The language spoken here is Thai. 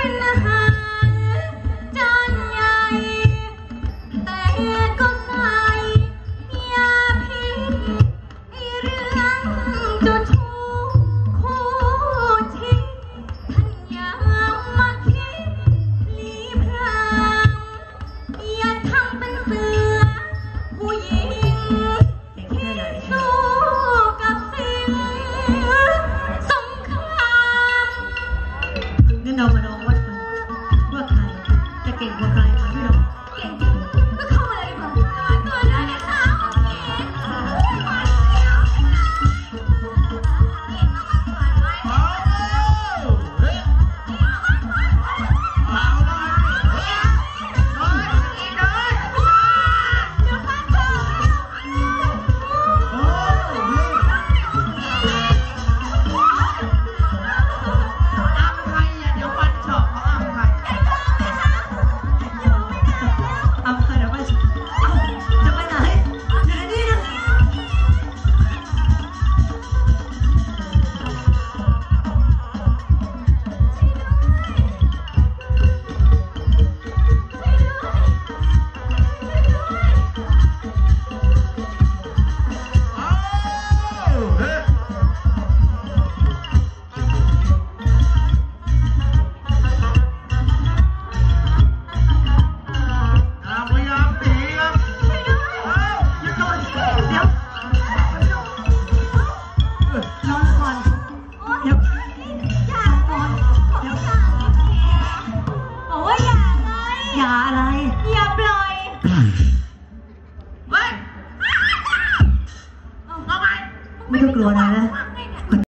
பெண்ணஹா 我可 อย่าอะไร อย่าปล่อยเฮ้ยเอาไป ไม่ต้องกลัวนะนะ